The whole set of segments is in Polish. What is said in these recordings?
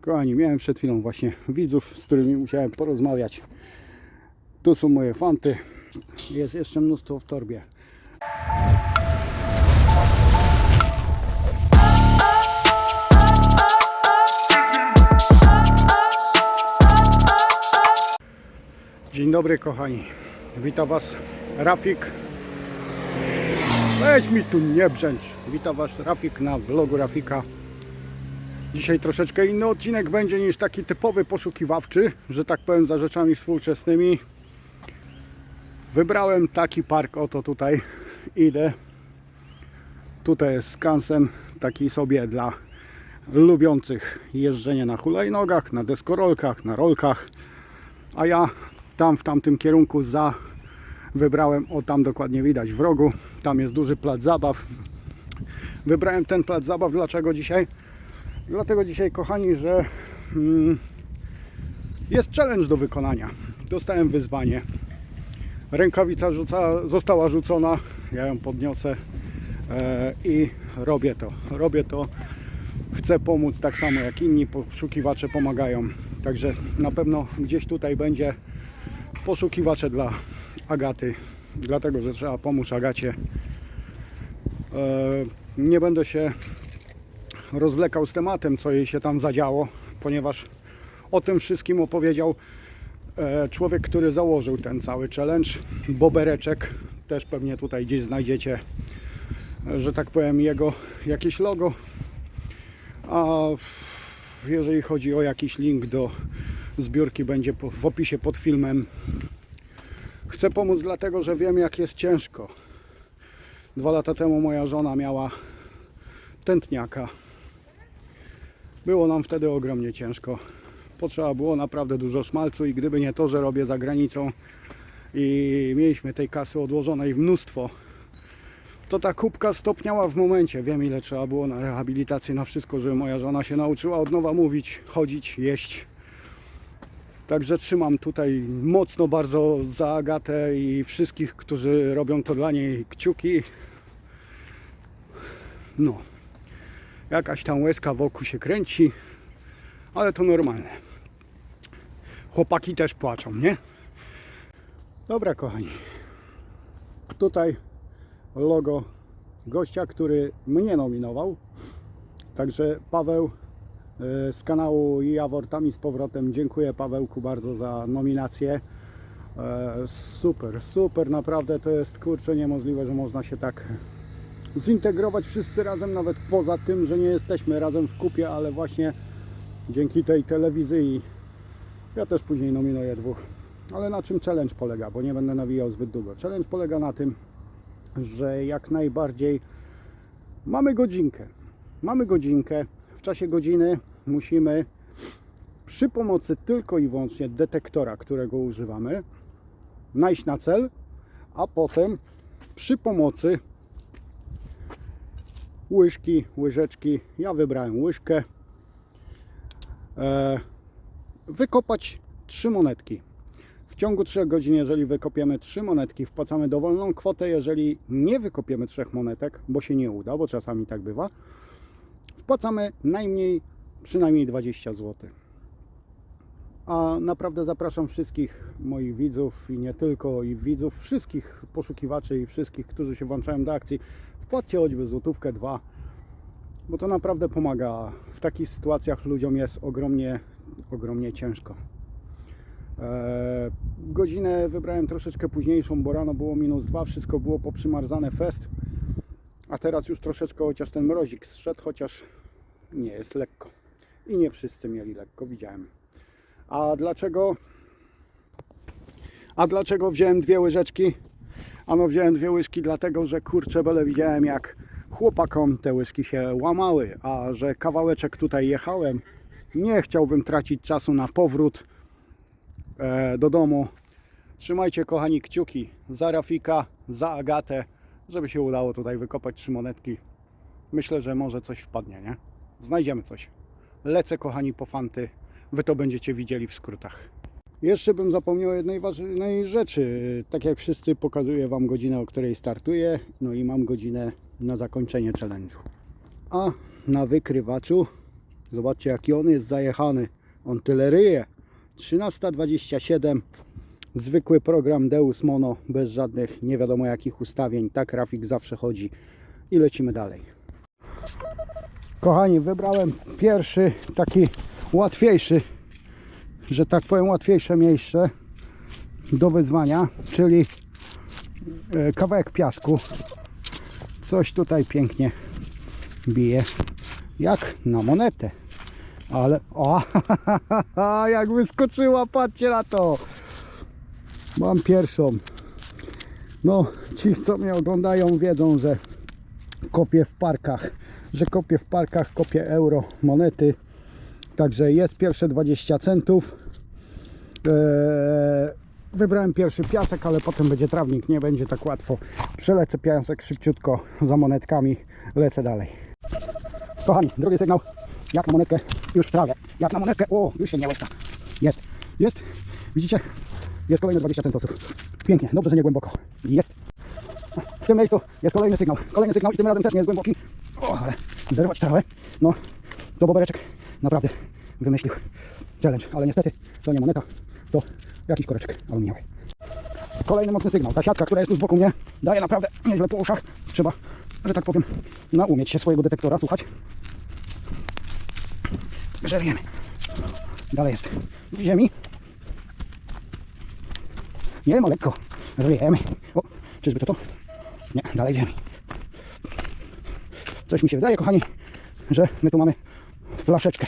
Kochani, miałem przed chwilą właśnie widzów, z którymi musiałem porozmawiać. Tu są moje fanty. Jest jeszcze mnóstwo w torbie. Dzień dobry kochani. Witam Was Rafik. Weź mi tu nie brzęcz. Witam Was Rafik na vlogu Rafika. Dzisiaj troszeczkę inny odcinek będzie niż taki typowy poszukiwawczy, że tak powiem za rzeczami współczesnymi. Wybrałem taki park, oto tutaj idę. Tutaj jest skansen, taki sobie dla lubiących jeżdżenie na hulajnogach, na deskorolkach, na rolkach. A ja tam w tamtym kierunku za wybrałem, o tam dokładnie widać w rogu, tam jest duży plac zabaw. Wybrałem ten plac zabaw, dlaczego dzisiaj? Dlatego dzisiaj, kochani, że mm, jest challenge do wykonania. Dostałem wyzwanie. Rękawica rzuca, została rzucona, ja ją podniosę e, i robię to. Robię to. Chcę pomóc tak samo jak inni poszukiwacze pomagają. Także na pewno gdzieś tutaj będzie poszukiwacze dla Agaty. Dlatego, że trzeba pomóc Agacie. E, nie będę się rozwlekał z tematem, co jej się tam zadziało, ponieważ o tym wszystkim opowiedział e, człowiek, który założył ten cały challenge, Bobereczek. Też pewnie tutaj gdzieś znajdziecie, e, że tak powiem, jego jakieś logo. A jeżeli chodzi o jakiś link do zbiórki, będzie w opisie pod filmem. Chcę pomóc dlatego, że wiem jak jest ciężko. Dwa lata temu moja żona miała tętniaka. Było nam wtedy ogromnie ciężko. Potrzeba było naprawdę dużo szmalcu i gdyby nie to, że robię za granicą i mieliśmy tej kasy odłożonej mnóstwo, to ta kubka stopniała w momencie. Wiem ile trzeba było na rehabilitację, na wszystko, żeby moja żona się nauczyła od nowa mówić, chodzić, jeść. Także trzymam tutaj mocno bardzo za Agatę i wszystkich, którzy robią to dla niej kciuki. No, jakaś tam łezka wokół się kręci, ale to normalne. Chłopaki też płaczą, nie? Dobra, kochani. Tutaj logo gościa, który mnie nominował. Także Paweł e, z kanału i z powrotem. Dziękuję Pawełku bardzo za nominację. E, Super, super, naprawdę to jest kurczę niemożliwe, że można się tak zintegrować wszyscy razem, nawet poza tym, że nie jesteśmy razem w kupie, ale właśnie dzięki tej telewizji ja też później nominuję dwóch. Ale na czym challenge polega, bo nie będę nawijał zbyt długo. Challenge polega na tym, że jak najbardziej mamy godzinkę. Mamy godzinkę. W czasie godziny musimy przy pomocy tylko i wyłącznie detektora, którego używamy, najść na cel, a potem przy pomocy łyżki, łyżeczki. Ja wybrałem łyżkę. E, wykopać trzy monetki. W ciągu 3 godzin, jeżeli wykopiemy trzy monetki, wpłacamy dowolną kwotę. Jeżeli nie wykopiemy trzech monetek, bo się nie uda, bo czasami tak bywa, wpłacamy najmniej przynajmniej 20 zł. A naprawdę zapraszam wszystkich moich widzów i nie tylko, i widzów, wszystkich poszukiwaczy i wszystkich, którzy się włączają do akcji. Wpłaccie choćby złotówkę, dwa, bo to naprawdę pomaga. W takich sytuacjach ludziom jest ogromnie, ogromnie ciężko. Eee, godzinę wybrałem troszeczkę późniejszą, bo rano było minus dwa, wszystko było poprzymarzane fest. A teraz już troszeczkę chociaż ten mrozik zszedł, chociaż nie jest lekko. I nie wszyscy mieli lekko, widziałem. A dlaczego? A dlaczego wziąłem dwie łyżeczki? Ano wziąłem dwie łyżki dlatego, że kurczę bele widziałem jak chłopakom te łyżki się łamały, a że kawałeczek tutaj jechałem, nie chciałbym tracić czasu na powrót e, do domu. Trzymajcie kochani kciuki za Rafika, za Agatę, żeby się udało tutaj wykopać trzy monetki. Myślę, że może coś wpadnie, nie? Znajdziemy coś. Lecę kochani po fanty. Wy to będziecie widzieli w skrótach. Jeszcze bym zapomniał jednej ważnej rzeczy. Tak jak wszyscy pokazuję Wam godzinę, o której startuję. No i mam godzinę na zakończenie challenge'u. A na wykrywaczu Zobaczcie jaki on jest zajechany. On tyle ryje. 13.27. Zwykły program Deus Mono, bez żadnych nie wiadomo jakich ustawień. Tak Rafik zawsze chodzi. I lecimy dalej. Kochani, wybrałem pierwszy taki łatwiejszy, że tak powiem łatwiejsze miejsce do wyzwania, czyli e, kawałek piasku. Coś tutaj pięknie bije, jak na monetę. Ale, o, jak wyskoczyła, patrzcie na to. Mam pierwszą. No, ci, co mnie oglądają, wiedzą, że kopię w parkach, że kopię w parkach, kopię euro, monety. Także jest pierwsze 20 centów. Eee, wybrałem pierwszy piasek, ale potem będzie trawnik, nie będzie tak łatwo. Przelecę piasek szybciutko za monetkami, lecę dalej. Kochani, drugi sygnał. Jak na monetkę, już w trawie. Jak na monetkę, o, już się nie łeska. Jest, jest. Widzicie? Jest kolejne 20 centosów. Pięknie, dobrze, że nie głęboko. Jest. W tym miejscu jest kolejny sygnał. Kolejny sygnał i tym razem też nie jest głęboki. O, ale zerwać trawę. No, to bobereczek naprawdę wymyślił challenge. Ale niestety to nie moneta, to jakiś koreczek aluminiowy. Kolejny mocny sygnał. Ta siatka, która jest tu z boku mnie, daje naprawdę nieźle po uszach. Trzeba, że tak powiem, naumieć się swojego detektora słuchać. Żerujemy. Dalej jest w ziemi. Nie ma lekko. Żerujemy. O, czyżby to to? Nie, dalej w ziemi. Coś mi się wydaje, kochani, że my tu mamy flaszeczkę,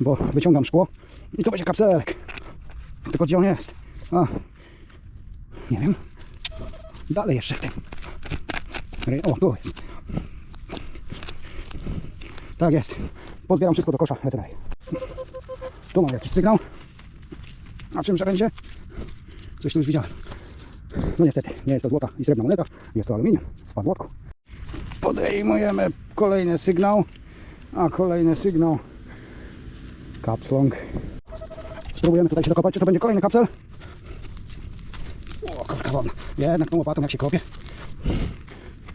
bo wyciągam szkło i to będzie kapselek. Tylko gdzie on jest? Nie wiem. Dalej jeszcze w tym. O, tu jest. Tak jest. Pozbieram wszystko do kosza, lecę dalej. Tu mam jakiś sygnał. A czymże będzie? Coś tu już widziałem. No niestety, nie jest to złota i srebrna moneta, jest to aluminium w pazłotku. Podejmujemy kolejny sygnał, a kolejny sygnał kapslong. Spróbujemy tutaj się dokopać, czy to będzie kolejny kapsel? O, kurka wodna. Jednak tą łopatą jak się kopie,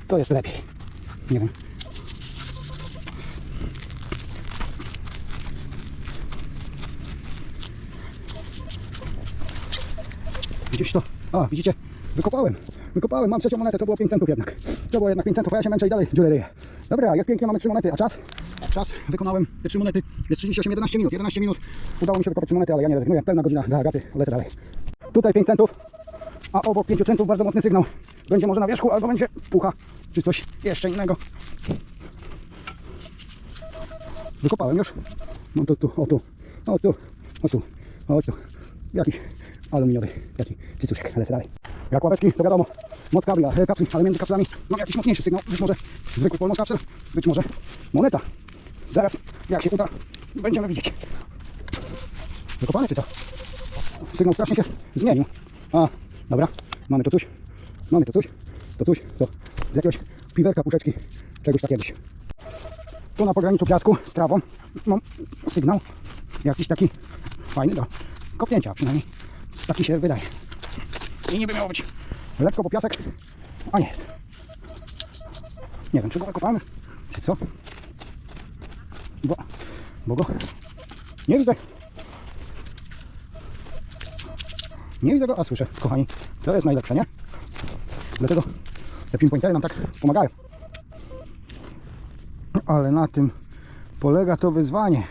to jest lepiej. Nie wiem. Gdzieś to... A, widzicie? Wykopałem. Wykopałem, mam trzecią monetę, to było 5 centów jednak. To było jednak 5 centów, a ja się męczę i dalej dziurę ryję. Dobra, jest pięknie, mamy 3 monety, a czas? Czas, wykonałem te 3 monety, jest 38, 11 minut, 11 minut. Udało mi się wykopać 3 monety, ale ja nie rezygnuję, pełna godzina do Agaty, lecę dalej. Tutaj 5 centów, a obok 5 centów bardzo mocny sygnał. Będzie może na wierzchu, albo będzie pucha, czy coś jeszcze innego. Wykopałem już. Mam to tu, o tu, o tu, o tu, o tu. Jakiś aluminiowy, taki cycuszek, lecę dalej. Jak ławeczki, to wiadomo, moc kabla, e, kapsli, ale między kapslami mam jakiś mocniejszy sygnał, być może zwykły polnoskapsel, być może moneta. Zaraz, jak się uda, będziemy widzieć. Wykopany czy co? Sygnał strasznie się zmienił. A, dobra, mamy tu coś, mamy tu coś, to coś, to z jakiegoś piwerka, puszeczki, czegoś takiego. Tu na pograniczu piasku z trawą mam sygnał, jakiś taki fajny do kopnięcia przynajmniej. Taki się wydaje. I niby miało być lekko po piasek, a nie jest. Nie wiem, czy go wykopamy, czy co. Bo, bo go nie widzę. Nie widzę go, a słyszę, kochani. To jest najlepsze, nie? Dlatego te pinpointery nam tak pomagają. Ale na tym polega to wyzwanie.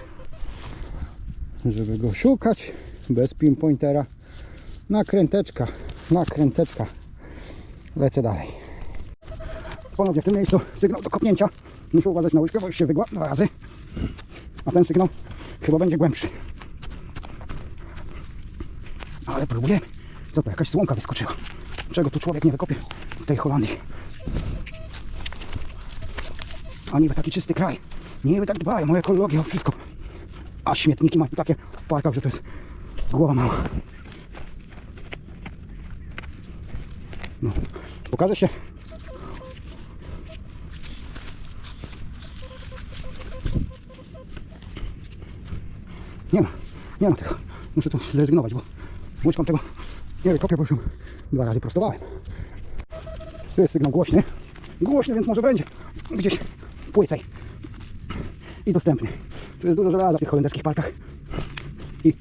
Żeby go szukać bez pinpointera. Nakręteczka, nakręteczka. Lecę dalej. Ponownie w tym miejscu sygnał do kopnięcia. Muszę uważać na łyżkę, bo już się wygła dwa razy. A ten sygnał chyba będzie głębszy. Ale próbujemy. Co to, jakaś słomka wyskoczyła. Czego tu człowiek nie wykopie w tej Holandii? A niby taki czysty kraj. Niby tak dbają o ekologię, o wszystko. A śmietniki mają takie w parkach, że to jest głowa mała. No, pokaże się. Nie ma, nie ma tego. Muszę tu zrezygnować, bo łyżką tego nie wykopię, bo już dwa razy prostowałem. To jest sygnał głośny. Głośny, więc może będzie gdzieś płycej i dostępny. Tu jest dużo żelaza w tych holenderskich parkach. I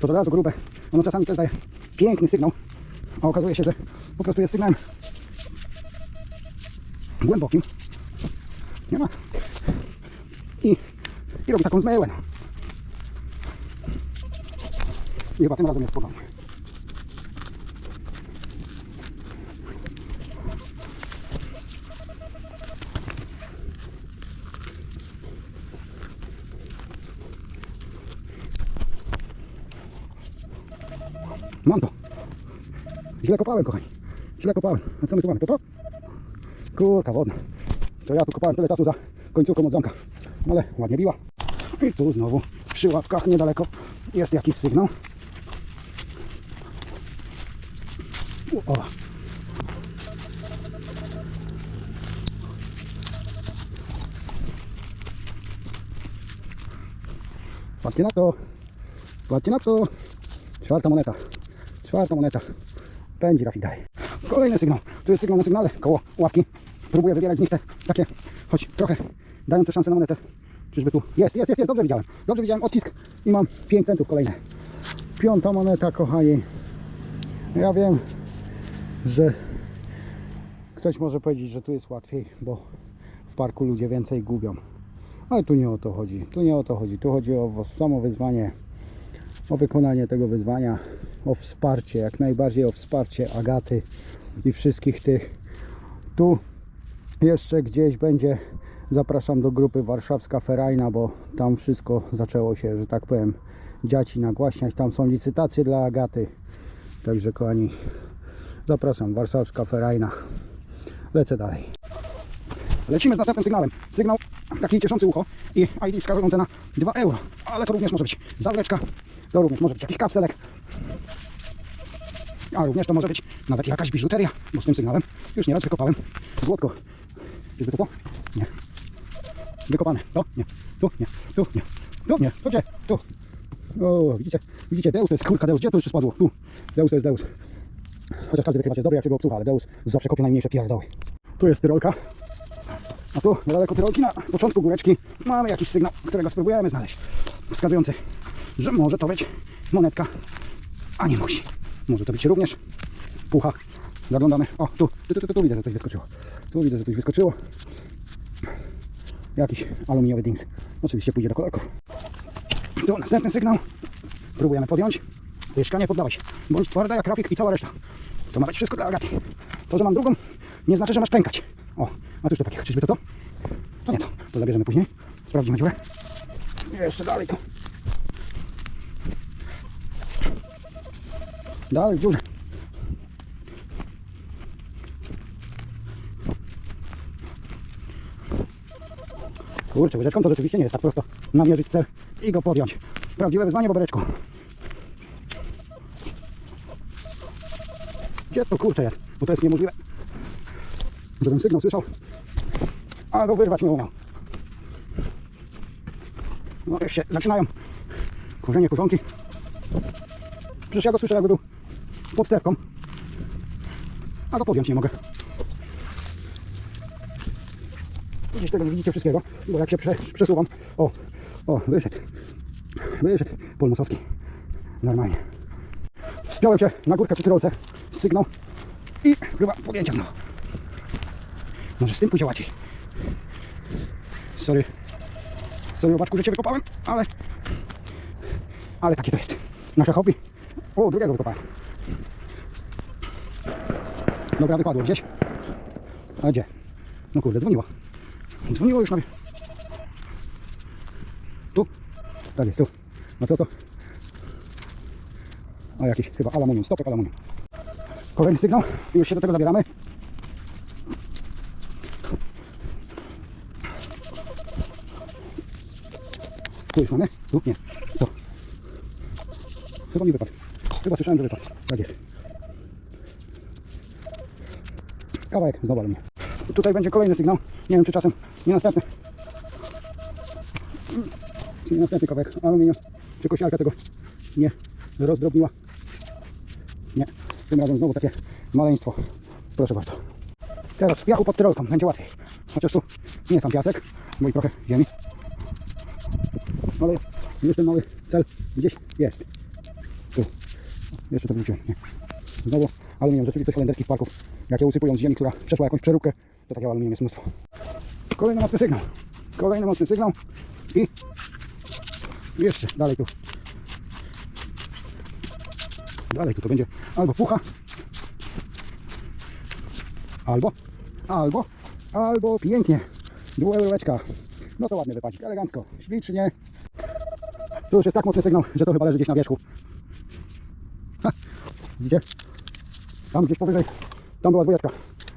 to żelazo grube, ono czasami też daje piękny sygnał, a okazuje się, że po prostu jest sygnałem głębokim. Nie ma. I, i robi taką zmyłę. no. I chyba tym razem jest podobnie. Mam to. Źle kopałem, kochani. Źle kopałem. A co my tu mamy? To to? Kurka wodna. To ja tu kopałem tyle czasu za końcówką od zamka. Ale ładnie biła. I tu znowu przy ławkach niedaleko jest jakiś sygnał. O. Patrzcie na to. Patrzcie na to. Czwarta moneta. Czwarta moneta. Pędzi Rafi dalej. Kolejny sygnał. Tu jest sygnał na sygnale koło ławki. Próbuję wybierać z nich te takie, choć trochę dające szansę na monetę. Czyżby tu. Jest, jest, jest, jest. Dobrze widziałem. Dobrze widziałem odcisk i mam 5 centów kolejne. Piąta moneta, kochani. Ja wiem, że ktoś może powiedzieć, że tu jest łatwiej, bo w parku ludzie więcej gubią. Ale tu nie o to chodzi. Tu nie o to chodzi. Tu chodzi o samo wyzwanie o wykonanie tego wyzwania, o wsparcie, jak najbardziej o wsparcie Agaty i wszystkich tych. Tu jeszcze gdzieś będzie, zapraszam do grupy Warszawska Ferajna, bo tam wszystko zaczęło się, że tak powiem, dziać i nagłaśniać. Tam są licytacje dla Agaty. Także kochani, zapraszam, Warszawska Ferajna. Lecę dalej. Lecimy z następnym sygnałem. Sygnał taki cieszący ucho i ID wskazujące na 2 euro. Ale to również może być zawleczka, to również może być jakiś kapselek. A również to może być nawet jakaś biżuteria, bo z tym sygnałem już nieraz wykopałem złotko. Czyżby to to? Nie. Wykopane. To? Nie. Tu? Nie. Tu? Nie. Tu? Nie. To gdzie? Tu. O, widzicie? Widzicie? Deus to jest kurka Deus. Gdzie to jeszcze spadło? Tu. Deus to jest Deus. Chociaż każdy wykrywacz jest dobry, jak się go obsłucha, ale Deus zawsze kopie najmniejsze pierdoły. Tu jest tyrolka. A tu, niedaleko tyrolki, na początku góreczki, mamy jakiś sygnał, którego spróbujemy znaleźć. Wskazujący, że może to być monetka, a nie musi. Może to być również pucha. Zaglądamy. O, tu, tu, tu, tu, tu widzę, że coś wyskoczyło. Tu widzę, że coś wyskoczyło. Jakiś aluminiowy dings. Oczywiście pójdzie do kolorków. Tu następny sygnał. Próbujemy podjąć. Tyszka, nie poddawaj się. Bądź twarda jak Rafik i cała reszta. To ma być wszystko dla Agaty. To, że mam drugą, nie znaczy, że masz pękać. O, a cóż to takie? Czyżby to to? To nie to. To zabierzemy później. Sprawdzimy dziurę. Jeszcze dalej tu. Dalej w dziurze. Kurczę, łyżeczką to rzeczywiście nie jest tak prosto namierzyć cel i go podjąć. Prawdziwe wyzwanie, bobereczku. Gdzie to kurczę jest? Bo to jest niemożliwe. Żebym sygnał słyszał, a go wyrwać nie umiał. No już się zaczynają kurzenie kurzonki. Przecież ja go słyszę jakby był pod cewką. A go podjąć nie mogę. Gdzieś tego nie widzicie wszystkiego, bo jak się prze, przesuwam. O, o, wyszedł. Wyszedł Polmosowski. Normalnie. Wspiąłem się na górkę przy tyrolce. Sygnał. I próba podjęcia znowu. Może z tym pójdzie łatwiej. Sorry. Sorry, robaczku, że cię wykopałem, ale... Ale takie to jest. Nasze hobby. O, drugiego wykopałem. Dobra, wypadło gdzieś. A gdzie? No kurde, dzwoniło. Dzwoniło już na mnie. Tu? Tak jest, tu. A co to? A jakiś chyba aluminium, stopek aluminium. Kolejny sygnał i już się do tego zabieramy. Tu już mamy? Tu? Nie. To. Chyba mi wypadł. Chyba słyszałem, że wypadł. Tak jest. Kawałek znowu aluminium. Tutaj będzie kolejny sygnał. Nie wiem, czy czasem nie następny. Czyli następny kawałek aluminium. Czy kosiarka tego nie rozdrobniła. Nie. Tym razem znowu takie maleństwo. Proszę bardzo. Teraz w piachu pod tyrolką będzie łatwiej. Chociaż tu nie jest tam piasek, bo i trochę ziemi. ale już ten mały cel gdzieś jest. Tu. Jeszcze to wróciłem. Nie. Znowu aluminium. Rzeczywistość holenderskich parków. Jakie usypują z ziemi, która przeszła jakąś przeróbkę, to takiego aluminium jest mnóstwo. Kolejny mocny sygnał. Kolejny mocny sygnał. I jeszcze dalej tu. Dalej tu to będzie albo pucha, albo, albo, albo pięknie. Dwueureczka. No to ładny wypadzik, elegancko, ślicznie. Tu już jest tak mocny sygnał, że to chyba leży gdzieś na wierzchu. Ha, widzicie? Tam gdzieś powyżej, tam była dwójeczka.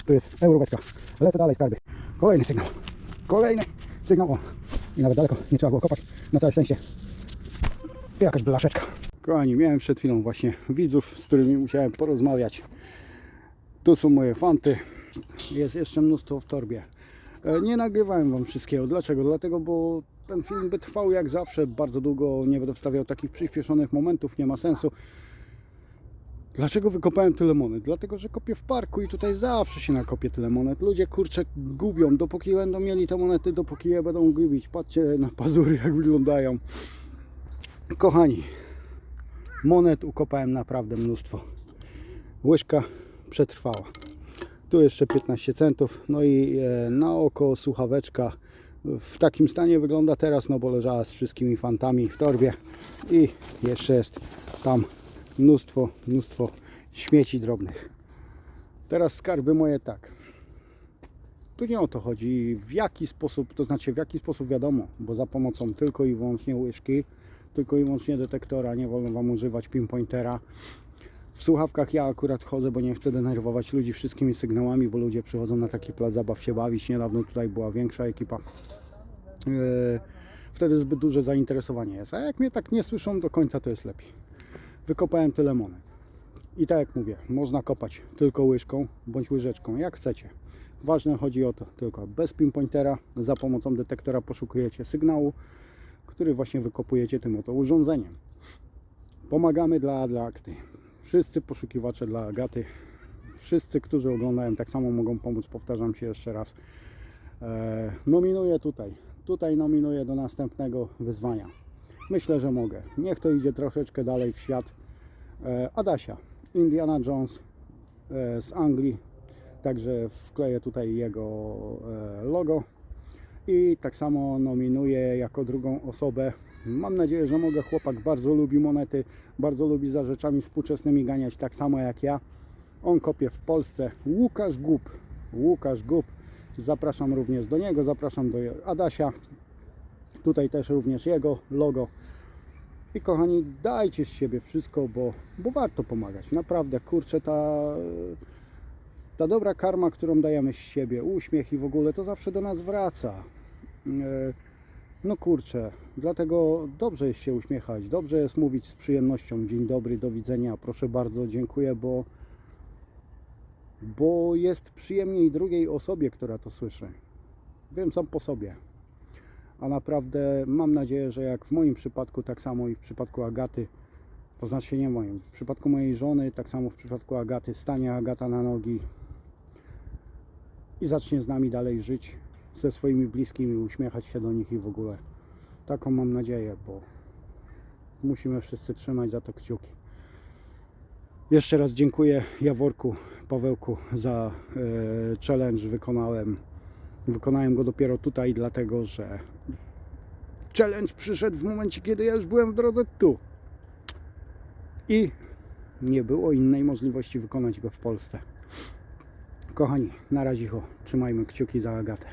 Tu jest euróweczka. Lecę dalej, skarby. Kolejny sygnał. Kolejny sygnał. O. I nawet daleko nie trzeba było kopać. Na całe szczęście. I jakaś blaszeczka. Kochani, miałem przed chwilą właśnie widzów, z którymi musiałem porozmawiać. Tu są moje fanty. Jest jeszcze mnóstwo w torbie. E, Nie nagrywałem Wam wszystkiego. Dlaczego? Dlatego, bo ten film by trwał jak zawsze bardzo długo. Nie będę wstawiał takich przyspieszonych momentów. Nie ma sensu. Dlaczego wykopałem tyle monet? Dlatego, że kopię w parku i tutaj zawsze się nakopie tyle monet. Ludzie kurczę gubią, dopóki będą mieli te monety, dopóki je będą gubić. Patrzcie na pazury, jak wyglądają. Kochani, monet ukopałem naprawdę mnóstwo. Łyżka przetrwała. Tu jeszcze 15 centów. No i e, na oko słuchaweczka. W takim stanie wygląda teraz, no bo leżała z wszystkimi fantami w torbie. I jeszcze jest tam mnóstwo, mnóstwo śmieci drobnych. Teraz skarby moje tak. Tu nie o to chodzi, w jaki sposób, to znaczy w jaki sposób wiadomo, bo za pomocą tylko i wyłącznie łyżki, tylko i wyłącznie detektora, nie wolno Wam używać pinpointera. W słuchawkach ja akurat chodzę, bo nie chcę denerwować ludzi wszystkimi sygnałami, bo ludzie przychodzą na taki plac zabaw się bawić. Niedawno tutaj była większa ekipa. Eee, Wtedy zbyt duże zainteresowanie jest, a jak mnie tak nie słyszą do końca, to jest lepiej. Wykopałem tyle monet. I tak jak mówię, można kopać tylko łyżką bądź łyżeczką, jak chcecie. Ważne chodzi o to tylko bez pinpointera, za pomocą detektora poszukujecie sygnału, który właśnie wykopujecie tym oto urządzeniem. Pomagamy dla, dla akty. Wszyscy poszukiwacze dla Agaty, wszyscy, którzy oglądają, tak samo mogą pomóc. Powtarzam się jeszcze raz. E, nominuję tutaj. Tutaj nominuję do następnego wyzwania. Myślę, że mogę. Niech to idzie troszeczkę dalej w świat. E, Adasia, Indiana Jones e, z Anglii. Także wkleję tutaj jego e, logo. I tak samo nominuję jako drugą osobę. Mam nadzieję, że mogę. Chłopak bardzo lubi monety, bardzo lubi za rzeczami współczesnymi ganiać, tak samo jak ja. On kopie w Polsce. Łukasz Gub. Łukasz Gub. Zapraszam również do niego, zapraszam do Adasia. Tutaj też również jego logo. I kochani, dajcie z siebie wszystko, bo, bo warto pomagać. Naprawdę, kurczę, ta, ta dobra karma, którą dajemy z siebie, uśmiech i w ogóle, to zawsze do nas wraca. E, No kurczę, dlatego dobrze jest się uśmiechać, dobrze jest mówić z przyjemnością dzień dobry, do widzenia, proszę bardzo, dziękuję, bo, bo jest przyjemniej drugiej osobie, która to słyszy. Wiem sam po sobie. A naprawdę mam nadzieję, że jak w moim przypadku, tak samo i w przypadku Agaty, to znaczy nie moim, w przypadku mojej żony, tak samo w przypadku Agaty, stanie Agata na nogi i zacznie z nami dalej żyć, ze swoimi bliskimi, uśmiechać się do nich i w ogóle. Taką mam nadzieję, bo musimy wszyscy trzymać za to kciuki. Jeszcze raz dziękuję Jaworku, Pawełku za e, challenge. Wykonałem, wykonałem go dopiero tutaj, dlatego że challenge przyszedł w momencie, kiedy ja już byłem w drodze tu. I nie było innej możliwości wykonać go w Polsce. Kochani, na razie trzymajmy kciuki za Agatę.